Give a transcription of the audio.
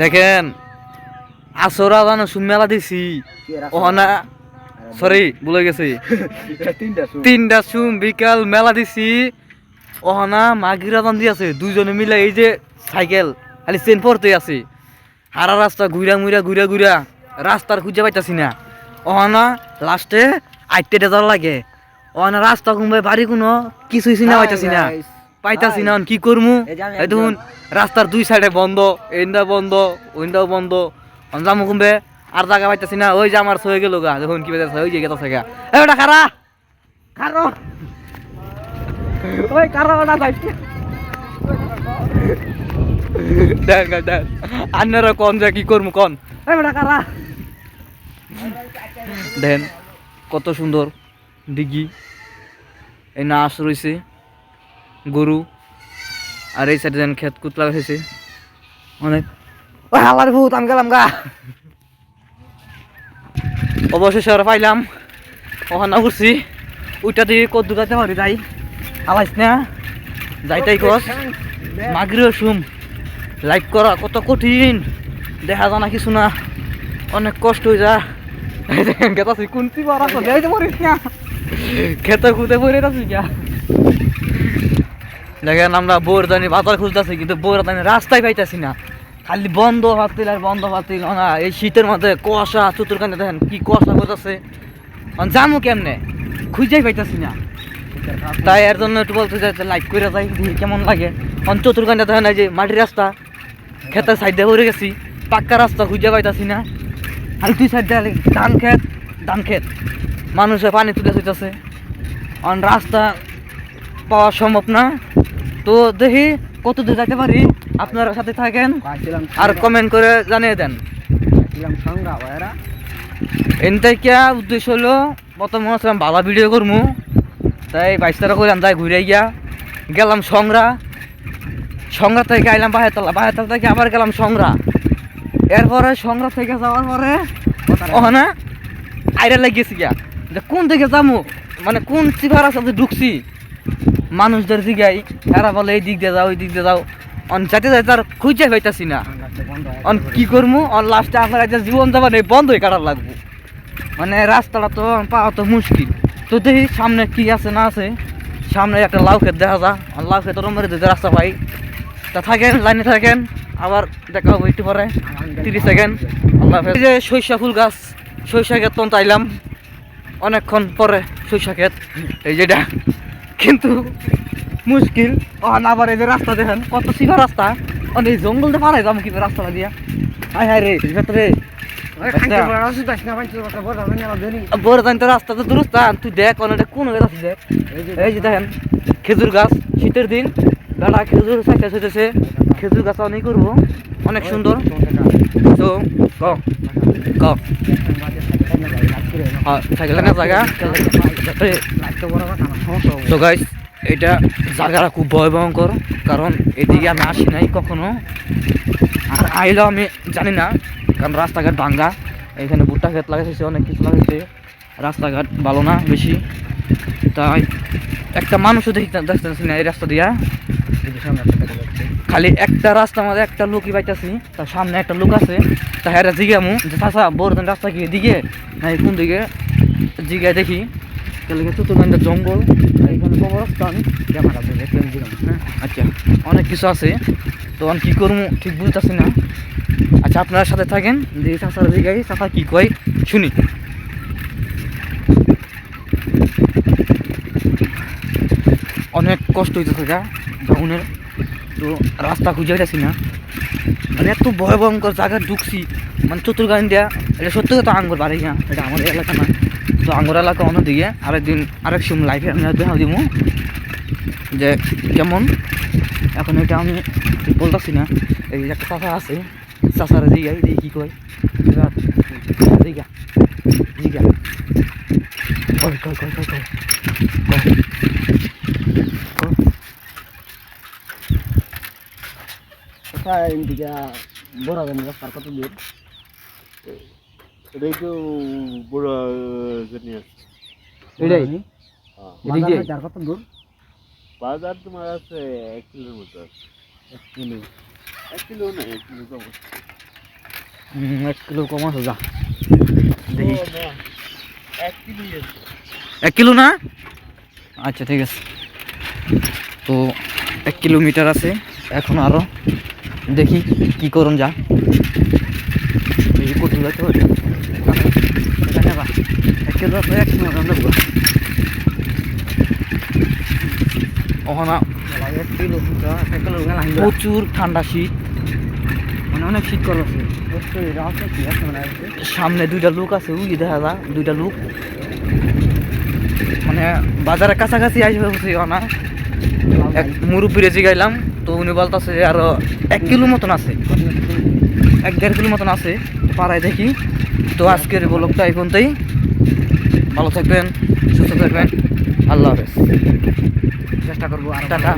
দেখেন আসরা জানো সুন মেলা দিছি। ওহনা সরি বলে গেছি। তিনটা সুম। বিকাল মেলা দিছি। ওহনা মাগিরা দিয়ে আছে দুইজনে মিলে এই যে সাইকেল খালি চেন পড়তে আছে। হারা রাস্তা ঘুরা মুরা ঘুরা ঘুরা রাস্তার খুঁজে পাইতাছি না। ওহনা লাস্টে আইতে ডেজার লাগে। ওহনা রাস্তা কুমবে বাড়ি কোনো কিছুই চিনা পাইতাছি না। পাইতাছি না কি করমু? এই দেখুন রাস্তার দুই সাইডে বন্ধ এইটা বন্ধ ওইটাও বন্ধ। অঞ্জামু কুমবে আর জায়গা পাইতাছি না ওই যে আমার সয়ে গেল গা দেখুন কি পাইতাছে ওই যে গেতাছে গা। এই ওটা খারা খারো ওই কারও ওটা যাইছে দেখ দেখ আন্নারা কোন যে কি করমু কোন। এই ওটা কারা? দেন কত সুন্দর দিঘি। এই নাচ রয়েছে গরু আর এই সাইডে যেন ক্ষেত কুত লাগাইছে। অনেক। ও হালার ভূত আমি গেলাম গা। অবশেষে আর পাইলাম। ওখানে উঠছি। ওইটা দিয়ে কত দূরাতে পারি যাই। হালাইস না। যাইতাই কস। মাগরিও শুম লাইক করা কত কঠিন। দেখা জানা কিছু না। অনেক কষ্ট হয়ে যা গেতাছি কোনটি তো যাইতে পারিস না। খেতে খুঁতে পড়ে আছি গা। দেখেন আমরা বোর জানি বাজার খুঁজতেছি, কিন্তু বোর জানি রাস্তায় পাইতেছি না। খালি বন্ধ পাতিল আর বন্ধ পাতিল না, এই শীতের মধ্যে কুয়াশা, চতুর্কানে দেখেন কি কুয়াশা করতেছে জামু কেমনে? খুঁজেই পাইতেছি না। তাই এর জন্য একটু বলতে চাই লাইক করে যাই কেমন লাগে। অন চতুর্কানে দেখেন এই যে মাটির রাস্তা খেতের সাইডে পড়ে গেছি। পাক্কা রাস্তা খুঁজে পাইতাছি না। আর দুই সাইডে ধান খেত ধান খেত মানুষে পানি তুলে চলতেছে অন রাস্তা পাওয়া সম্ভব না। তো দেখি কত দূর যেতে পারি? আপনারা সাথে থাকেন আর কমেন্ট করে জানিয়ে দেন। ভাইরা কিয়া উদ্দেশ্য হলো, প্রথমে হচ্ছিলাম ভালো ভিডিও করব তাই বাইশ তারা করলাম তাই ঘুরে গিয়া গেলাম সংরা সংরা থেকে আইলাম বাহেতলা। বাহেতলা থেকে আবার গেলাম সংরা এরপরে সংরা থেকে যাওয়ার পরে ওখানে আইরা লাগিয়েছি গিয়া। যে কোন দিকে যাব মানে কোন চিভার সাথে ঢুকছি? মানুষদের জিগাই এরা বলে, এই দিক দিয়ে যাও ওই দিক দিয়ে যাও। অন যাতে যাই তার খুঁজে পাইতাছি না। অন কি করব অন লাস্টে আমার একটা জীবন যাবার নেই বন্ধ হয়ে কাটার লাগবো। মানে রাস্তাটা তো পাওয়া তো মুশকিল। তো দেখি সামনে কি আছে, না আছে। সামনে একটা লাউ ক্ষেত দেখা যা আর লাউ ক্ষেত মেরে দিতে রাস্তা পাই, তা থাকেন, লাইনে থাকেন। আবার দেখা হবে একটু পরে, তিরিশ সেকেন্ড। আল্লাহ এই যে সরিষা ফুল গাছ, সরিষা ক্ষেত তখন চাইলাম অনেকক্ষণ পরে সরিষা ক্ষেত। এই যেটা কিন্তু মুশকিল। ওখানে আবার এই যে রাস্তা দেখেন কত সিধা রাস্তা। অনেক এই জঙ্গল দিয়ে পারাই যাব কি রাস্তা দিয়া। হায় হায় রে ভেতরে। বড় জানি তো রাস্তা তো দুরস্তা তুই দেখ অনেকটা কোন হয়ে যাচ্ছে দেখ। এই যে দেখেন খেজুর গাছ শীতের দিন। বেড়া খেজুর সাইকেল হইতেছে খেজুর গাছ অনেক করব। অনেক সুন্দর। তো ক ক। তো গাইস এটা জায়গাটা খুব ভয় ভয়ঙ্কর কারণ এদিকে আমি আসি নাই কখনো। আর আইলেও আমি জানি না, কারণ রাস্তাঘাট ভাঙ্গা। এখানে ভুট্টা ক্ষেত লাগাইছে, অনেক কিছু লাগাইছে। রাস্তাঘাট ভালো না বেশি। তাই একটা মানুষও দেখি দেখতেছি না এই রাস্তা দিয়া। খালি একটা রাস্তা আমাদের, একটা লোকই পাইতেছি, তার সামনে একটা লোক আছে, তা হ্যাঁ জিগামু যে চাষা বড় রাস্তা কি দিকে না কোন দিকে? জিগায় দেখি, তাহলে চতুর্গন্ধের জঙ্গল? এখানে কবরস্থান? ক্যামেরা হ্যাঁ? আচ্ছা অনেক কিছু আছে, তো আমি কী করব ঠিক বুঝতেছি না। আচ্ছা আপনার সাথে থাকেন যে চাষার দিকে চাষা কী কয়, শুনি। অনেক কষ্ট হইতেছে গা ডাউনের তো রাস্তা খুঁজে পাইতেছি না। মানে এত ভয় ভয়ঙ্কর জায়গা ঢুকছি। মানে চতুর্গান দিয়া, এটা সত্যি কথা, আঙ্গুর বাড়ি না এটা আমাদের এলাকা না। তো আঙ্গুর এলাকা অন্যদিকে, আরেকদিন আরেক সময় লাইফে আমি দেখা দিব। যে কেমন, এখন এটা আমি বলতেছি না। এই একটা চাষা আছে চাষার জিগাই দেখি কী কয় জিগা জিগা। কয় কয় কয় কয় কয়। কোথায় এদিকে বড় গান রাস্তার কত দূর এটাই তো বড় জানি এটাই? এদিকে? থেকে আর কত দূর? বাজার তোমার আছে এক আছে। এক কিলো? এক কিলো না এক কিলো কম এক কিলো কম আছে যা। দেখি। এক কিলো এক কিলো না? আচ্ছা ঠিক আছে। তো এক কিলোমিটার আছে এখন আরও। দেখি কি করুন যা। ওখানে প্রচুর ঠান্ডা শীত। মানে অনেক শীত করছে কি? আছে মানে সামনে দুইটা লোক আছে উই দেখা যা দুইটা লোক। মানে বাজারের কাছাকাছি আসবে না এক মুরব্বীরে জিগাইলাম। তো উনি বলতেছে যে আরও এক কিলো মতন আছে। এক দেড় কিলো মতন আছে, পাড়ায় দেখি। তো আজকের ব্লগটা এই পর্যন্তই। ভালো থাকবেন, সুস্থ থাকবেন। আল্লাহ হাফেজ। চেষ্টা করব টাটা।